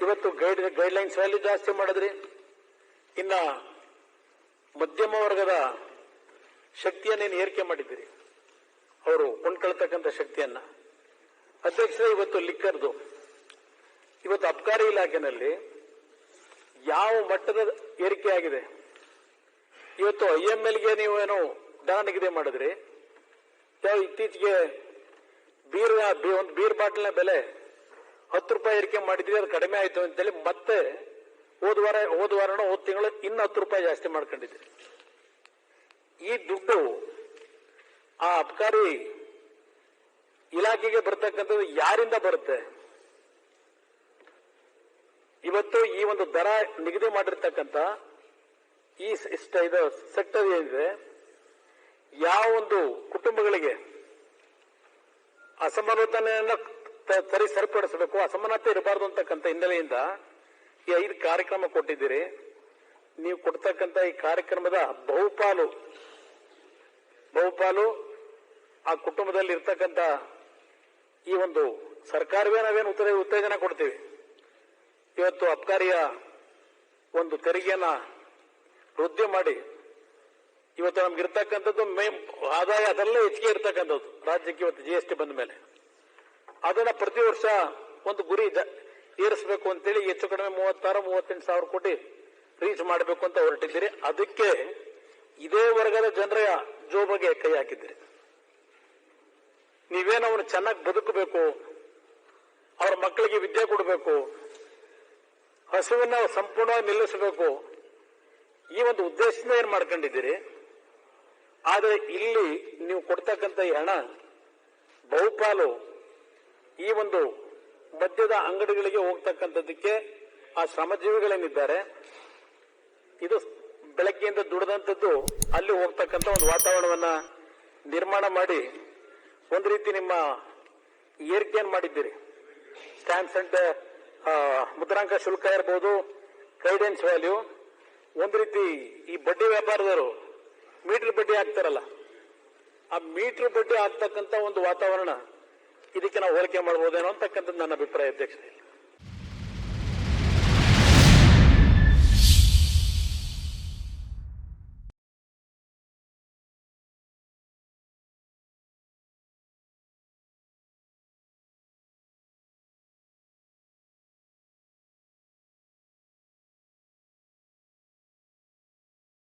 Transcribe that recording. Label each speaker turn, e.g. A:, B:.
A: ಇವತ್ತು guide guidelines value ಜಾಸ್ತಿ ಮಾಡಿದ್ರಿ. ಇನ್ನ ಮಧ್ಯಮ ವರ್ಗದ ಶಕ್ತಿಯನ್ನೇನು ಏರಿಕೆ ಮಾಡಿದ್ದೀರಿ. ಅವರು ಕೊಂಡ್ಕೊಳ್ತಕ್ಕಂಥ ಶಕ್ತಿಯನ್ನ. ಅಧ್ಯಕ್ಷರೇ, ಇವತ್ತು ಲಿಕ್ಕರ್ದು. ಇವತ್ತು ಅಬ್ಕಾರಿ ಇಲಾಖೆನಲ್ಲಿ ಯಾವ ಮಟ್ಟದ ಏರಿಕೆ ಆಗಿದೆ? ಇವತ್ತು ಐ ಎಂ ಎಲ್ಗೆ ನೀವೇನು ದರ ನಿಗದಿ ಮಾಡಿದ್ರಿ? ಯಾವ ಇತ್ತೀಚೆಗೆ ಬೀರ್ ಒಂದು ಬೀರ್ ಬಾಟಲ್ನ ಬೆಲೆ ಹತ್ತು ರೂಪಾಯಿ ಏರಿಕೆ ಮಾಡಿದ್ವಿ ಅದು ಕಡಿಮೆ ಆಯ್ತು ಅಂತೇಳಿ ಮತ್ತೆ ಹೋದ ವಾರ, ಹೋದ ವಾರನೋ, ಹೋದ ತಿಂಗಳು ಇನ್ನು ಹತ್ತು ರೂಪಾಯಿ ಜಾಸ್ತಿ ಮಾಡ್ಕೊಂಡಿದ್ದೆ. ಈ ದುಡ್ಡು ಆ ಅಬ್ಕಾರಿ ಇಲಾಖೆಗೆ ಬರ್ತಕ್ಕಂಥದ್ದು ಯಾರಿಂದ ಬರುತ್ತೆ? ಇವತ್ತು ಈ ಒಂದು ದರ ನಿಗದಿ ಮಾಡಿರ್ತಕ್ಕಂಥ ಈ ಇಷ್ಟ ಇದು ಸೆಕ್ಟರ್ ಏನಿದೆ, ಯಾವ ಒಂದು ಕುಟುಂಬಗಳಿಗೆ ಅಸಮಾನತೆಯನ್ನು ಸರಿ ಸರಿಪಡಿಸಬೇಕು, ಅಸಮಾನತೆ ಇರಬಾರ್ದು ಅಂತಕ್ಕಂಥ ಹಿನ್ನೆಲೆಯಿಂದ ಈ ಐದು ಕಾರ್ಯಕ್ರಮ ಕೊಟ್ಟಿದ್ದೀರಿ. ನೀವು ಕೊಡ್ತಕ್ಕಂಥ ಈ ಕಾರ್ಯಕ್ರಮದ ಬಹುಪಾಲು ಬಹುಪಾಲು ಆ ಕುಟುಂಬದಲ್ಲಿ ಇರ್ತಕ್ಕಂಥ ಈ ಒಂದು ಸರ್ಕಾರವೇ ನಾವೇನು ಉತ್ತೇ ಉತ್ತೇಜನ ಕೊಡ್ತೀವಿ. ಇವತ್ತು ಅಬ್ಕಾರಿಯ ಒಂದು ತೆರಿಗೆಯನ್ನ ವೃದ್ಧಿ ಮಾಡಿ, ಇವತ್ತು ನಮ್ಗೆ ಇರ್ತಕ್ಕಂಥದ್ದು ಮೇ ಆದಾಯ ಅದರಲ್ಲೇ ಹೆಚ್ಚಿಗೆ ಇರ್ತಕ್ಕಂಥದ್ದು, ರಾಜ್ಯಕ್ಕೆ ಇವತ್ತು ಜಿ ಎಸ್ ಟಿ ಬಂದ ಮೇಲೆ. ಅದನ್ನ ಪ್ರತಿ ವರ್ಷ ಒಂದು ಗುರಿ ಇದೆ ಏರಿಸಬೇಕು ಅಂತೇಳಿ ಹೆಚ್ಚು ಕಡಿಮೆ ಮೂವತ್ತಾರು, ಮೂವತ್ತೆಂಟು ಸಾವಿರ ಕೋಟಿ ರೀಚ್ ಮಾಡಬೇಕು ಅಂತ ಹೊರಟಿದ್ದೀರಿ. ಅದಕ್ಕೆ ಇದೇ ವರ್ಗದ ಜನರ ಜೋಬಗೆ ಕೈ ಹಾಕಿದ್ದೀರಿ. ನೀವೇನು ಅವನು ಚೆನ್ನಾಗಿ ಬದುಕಬೇಕು, ಅವ್ರ ಮಕ್ಕಳಿಗೆ ವಿದ್ಯೆ ಕೊಡಬೇಕು, ಹಸುವನ್ನ ಸಂಪೂರ್ಣವಾಗಿ ನಿಲ್ಲಿಸಬೇಕು, ಈ ಒಂದು ಉದ್ದೇಶದಿಂದ ಏನ್ ಮಾಡ್ಕೊಂಡಿದ್ದೀರಿ? ಆದರೆ ಇಲ್ಲಿ ನೀವು ಕೊಡ್ತಕ್ಕಂಥ ಈ ಹಣ ಬಹುಪಾಲು ಈ ಒಂದು ಮದ್ಯದ ಅಂಗಡಿಗಳಿಗೆ ಹೋಗ್ತಕ್ಕಂಥದ್ದಕ್ಕೆ ಆ ಶ್ರಮಜೀವಿಗಳೇನಿದ್ದಾರೆ, ಇದು ಬೆಳಗ್ಗೆಯಿಂದ ದುಡಿದಂಥದ್ದು ಅಲ್ಲಿ ಹೋಗ್ತಕ್ಕಂಥ ಒಂದು ವಾತಾವರಣವನ್ನ ನಿರ್ಮಾಣ ಮಾಡಿ ಒಂದು ರೀತಿ ನಿಮ್ಮ ಏರಿಕೆಯನ್ನು ಮಾಡಿದ್ದೀರಿ. ಸ್ಟ್ಯಾಂಪ್ಸ್ ಅಂಡ್ ಮುದ್ರಾಂಕ ಶುಲ್ಕ ಇರ್ಬೋದು, ಗೈಡೆನ್ಸ್ ವ್ಯಾಲ್ಯೂ, ಒಂದು ರೀತಿ ಈ ಬಡ್ಡಿ ವ್ಯಾಪಾರದವರು ಮೀಟರ್ ಬಡ್ಡಿ ಹಾಕ್ತಾರಲ್ಲ, ಆ ಮೀಟರ್ ಬಡ್ಡಿ ಹಾಕ್ತಕ್ಕಂಥ ಒಂದು ವಾತಾವರಣ ಇದಕ್ಕೆ ನಾವು ಹೋಲಿಕೆ ಮಾಡ್ಬೋದೇನೋ ಅಂತಕ್ಕಂಥದ್ದು ನನ್ನ ಅಭಿಪ್ರಾಯ ಅಧ್ಯಕ್ಷರೇ.